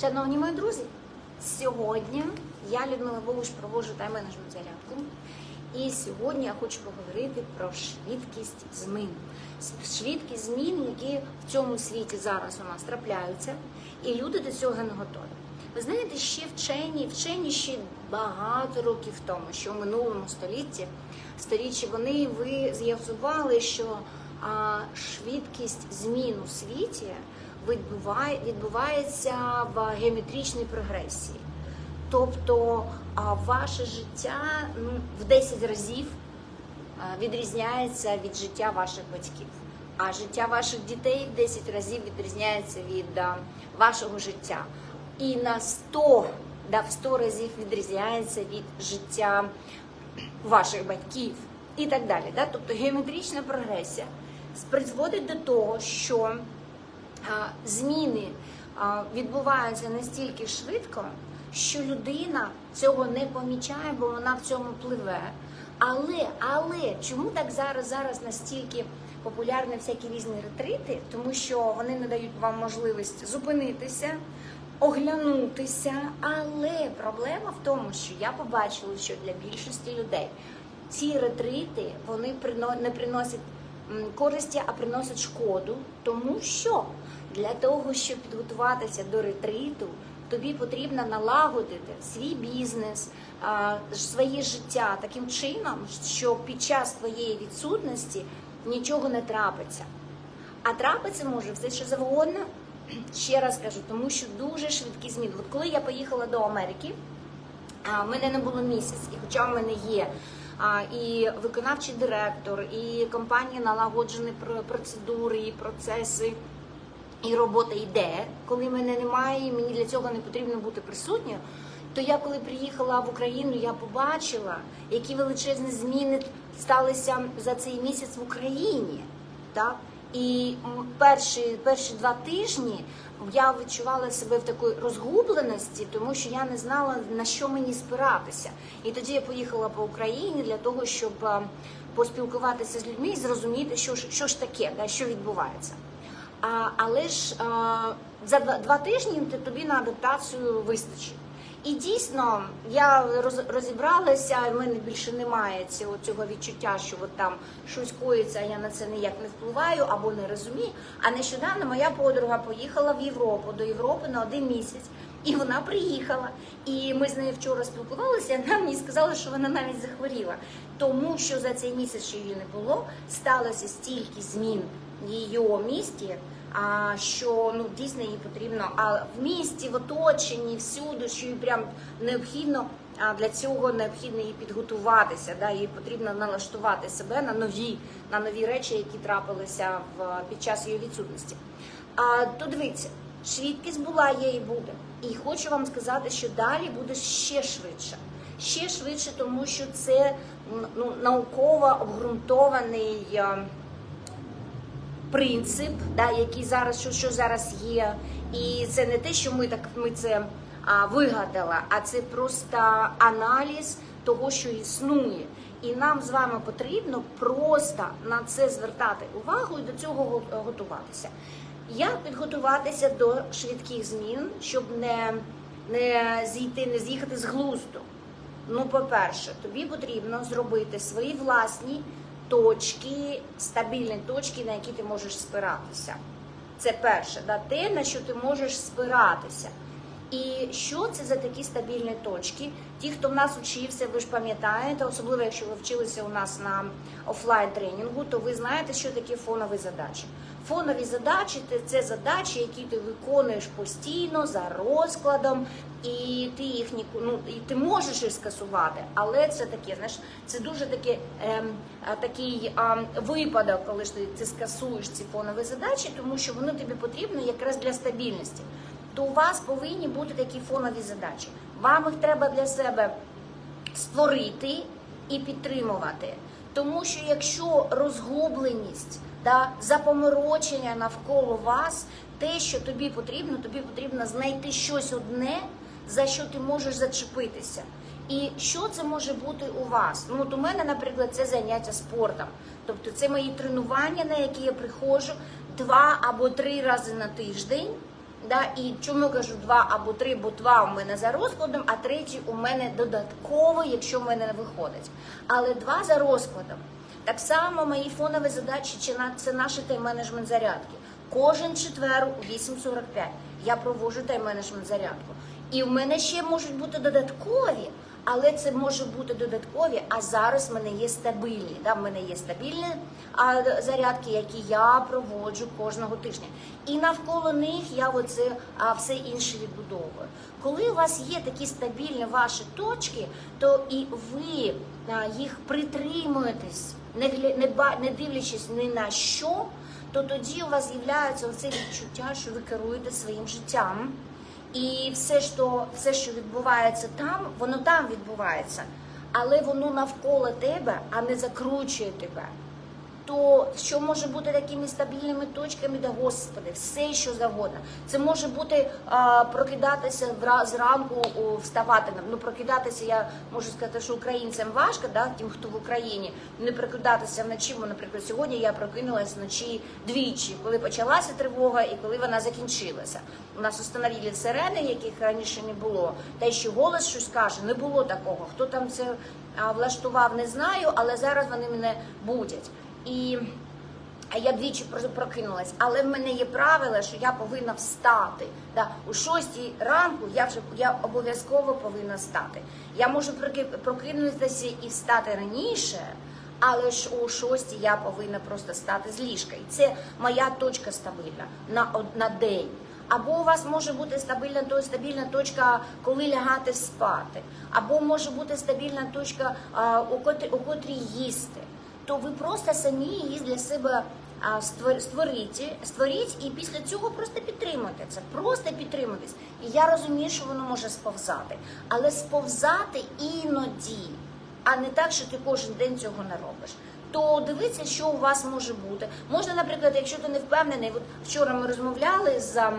Шановні мої друзі, сьогодні я, Людмила Богуш, проводжу тайм-менеджмент зарядку. І сьогодні я хочу поговорити про швидкість змін. Швидкість змін, які в цьому світі зараз у нас трапляються, і люди до цього не готові. Ви знаєте, ще вчені, вчені ще багато років тому, що в минулому столітті, сторіччі вони ви з'ясували, що а, швидкість змін у світі відбувається в геометричній прогресії. Тобто ваше життя ну, в 10 разів відрізняється від життя ваших батьків, а життя ваших дітей в 10 разів відрізняється від вашого життя. І на 100, да, в 100 разів відрізняється від життя ваших батьків і так далі. Да? Тобто геометрична прогресія призводить до того, що зміни відбуваються настільки швидко, що людина цього не помічає, бо вона в цьому пливе. Але, але чому так зараз зараз настільки популярні всякі різні ретрити? Тому що вони не дають вам можливість зупинитися, оглянутися. Але проблема в тому, що я побачила, що для більшості людей ці ретрити вони не приносять користі, а приносять шкоду, тому що для того, щоб підготуватися до ретриту, тобі потрібно налагодити свій бізнес, своє життя таким чином, що під час твоєї відсутності нічого не трапиться. А трапиться може все що завгодно. Ще раз кажу, тому що дуже швидкі зміни. От коли я поїхала до Америки, в мене не було місяць, і хоча в мене є і виконавчий директор, і компанія налагоджені про- процедури, і процеси, і робота йде. Коли мене немає, і мені для цього не потрібно бути присутньою. То я, коли приїхала в Україну, я побачила, які величезні зміни сталися за цей місяць в Україні. Так? І перші, перші два тижні я відчувала себе в такій розгубленості, тому що я не знала на що мені спиратися. І тоді я поїхала по Україні для того, щоб е, поспілкуватися з людьми і зрозуміти, що ж, що ж таке, да, що відбувається. А, але ж а, за два, два тижні ти- тобі на адаптацію вистачить. І дійсно, я роз, розібралася, в мене більше немає цього, цього відчуття, що от там щось коїться, а я на це ніяк не впливаю або не розумію. А нещодавно моя подруга поїхала в Європу до Європи на один місяць, і вона приїхала. І ми з нею вчора спілкувалися. і Вона мені сказала, що вона навіть захворіла, тому що за цей місяць, що її не було, сталося стільки змін в її місті. А що ну дійсно їй потрібно, а в місті, в оточенні, всюди, що їй прям необхідно. А для цього необхідно їй підготуватися. Да, їй потрібно налаштувати себе на нові, на нові речі, які трапилися в під час її відсутності. А то дивіться, швидкість була, є і буде. І хочу вам сказати, що далі буде ще швидше. Ще швидше, тому що це ну, науково обґрунтований. Принцип, да, який зараз що, що зараз є, і це не те, що ми так ми це а, вигадали, а це просто аналіз того, що існує. І нам з вами потрібно просто на це звертати увагу і до цього готуватися. Як підготуватися до швидких змін, щоб не, не зійти, не з'їхати з глузду? Ну, по-перше, тобі потрібно зробити свої власні точки, стабільні точки, на які ти можеш спиратися. Це перше, да, те, на що ти можеш спиратися. І що це за такі стабільні точки? Ті, хто в нас вчився, ви ж пам'ятаєте, особливо якщо ви вчилися у нас на офлайн тренінгу, то ви знаєте, що таке фонові задачі. Фонові задачі це- задачі, які ти виконуєш постійно за розкладом, і ти їх ну, і ти можеш їх скасувати, але це таке, знаєш, це дуже таке, ем, такий а, випадок, коли ж ти, ти скасуєш ці фонові задачі, тому що воно тобі потрібно якраз для стабільності. То у вас повинні бути такі фонові задачі. Вам їх треба для себе створити і підтримувати. Тому що якщо розгубленість та запоморочення навколо вас, те, що тобі потрібно, тобі потрібно знайти щось одне, за що ти можеш зачепитися. І що це може бути у вас? Ну, от у мене, наприклад, це заняття спортом. Тобто це мої тренування, на які я приходжу два або три рази на тиждень. Да, і чому кажу два або три, бо два у мене за розкладом, а третій у мене додатково, якщо в мене не виходить. Але два за розкладом. Так само мої фонові задачі чи це наші тайм-менеджмент зарядки. Кожен четвер у 8.45 я проводжу тайм-менеджмент зарядку. І в мене ще можуть бути додаткові, але це може бути додаткові. А зараз в мене є стабільні. Да? В мене є стабільні а, зарядки, які я проводжу кожного тижня. І навколо них я оце а, все інше відбудовую. Коли у вас є такі стабільні ваші точки, то і ви а, їх притримуєтесь, не, не, не дивлячись ні на що, то тоді у вас з'являється оце відчуття, що ви керуєте своїм життям. І все, що, все, що відбувається там, воно там відбувається, але воно навколо тебе, а не закручує тебе. То що може бути такими стабільними точками, да Господи, все що завгодно. Це може бути а, прокидатися зранку, вставати. Ну прокидатися, я можу сказати, що українцям важко, да, тим, хто в Україні, не прокидатися вночі. Бо, наприклад, сьогодні я прокинулась вночі двічі, коли почалася тривога і коли вона закінчилася. У нас установили сирени, яких раніше не було. Те, що голос щось каже, не було такого. Хто там це влаштував, не знаю, але зараз вони мене будять. І я двічі про- прокинулась, але в мене є правило, що я повинна встати. Да, у шостій ранку я вже я обов'язково повинна стати. Я можу прокинутися і встати раніше, але ж у шостій я повинна просто стати з ліжка. І це моя точка стабільна на, на день. Або у вас може бути стабільна то стабільна точка, коли лягати спати, або може бути стабільна точка, у котрі, у котрій їсти то ви просто самі її для себе створіть, створіть і після цього просто підтримуйте це. Просто підтримуйтесь. І я розумію, що воно може сповзати, але сповзати іноді, а не так, що ти кожен день цього не робиш. То дивіться, що у вас може бути. Можна, наприклад, якщо ти не впевнений, от вчора ми розмовляли з.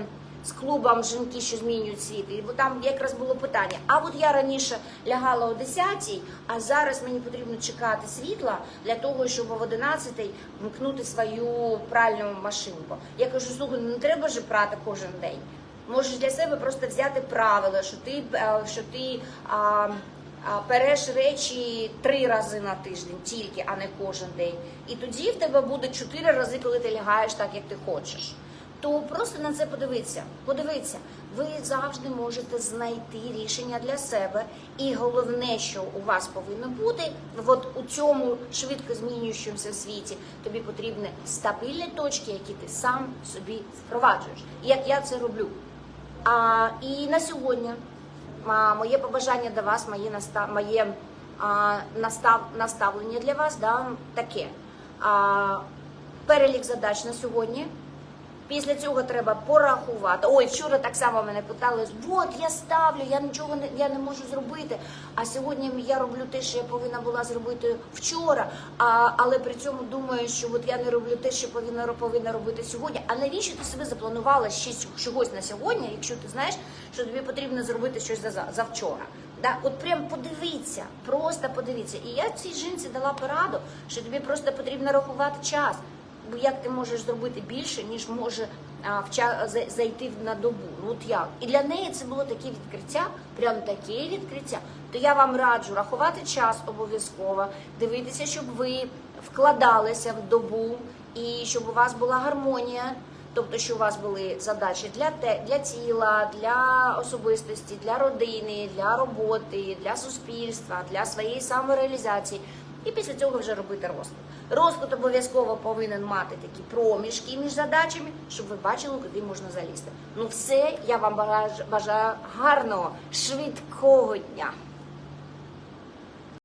З клубом жінки, що змінюють світ, і там якраз було питання. А от я раніше лягала о 10 а зараз мені потрібно чекати світла для того, щоб в 11 вмкнути свою пральну машинку. Я кажу, слухай, ну не треба ж прати кожен день. Можеш для себе просто взяти правило, що ти е, що ти а, а, переш речі три рази на тиждень тільки, а не кожен день. І тоді в тебе буде чотири рази, коли ти лягаєш так, як ти хочеш то просто на це подивитися. Подивитися, ви завжди можете знайти рішення для себе, і головне, що у вас повинно бути, от у цьому швидко змінюючомуся світі, тобі потрібні стабільні точки, які ти сам собі впроваджуєш. Як я це роблю. А, і на сьогодні а, моє побажання до вас, моє настав, моє а, настав, наставлення для вас да, таке. А, перелік задач на сьогодні. Після цього треба порахувати. Ой, вчора так само мене питали, от я ставлю, я нічого не я не можу зробити. А сьогодні я роблю те, що я повинна була зробити вчора. А, але при цьому думаю, що от я не роблю те, що повинна повинна робити сьогодні. А навіщо ти себе запланувала ще чогось на сьогодні, якщо ти знаєш, що тобі потрібно зробити щось за, за вчора? Да, от прям подивіться, просто подивіться. І я цій жінці дала пораду, що тобі просто потрібно рахувати час. Бо як ти можеш зробити більше, ніж може а, зайти на добу? Ну от як? І для неї це було таке відкриття, прям таке відкриття. То я вам раджу рахувати час обов'язково, дивитися, щоб ви вкладалися в добу і щоб у вас була гармонія. Тобто, що у вас були задачі для те, для тіла, для особистості, для родини, для роботи, для суспільства, для своєї самореалізації. І після цього вже робити розклад. Розклад обов'язково повинен мати такі проміжки між задачами, щоб ви бачили, куди можна залізти. Ну все, я вам бажаю- гарного, швидкого дня.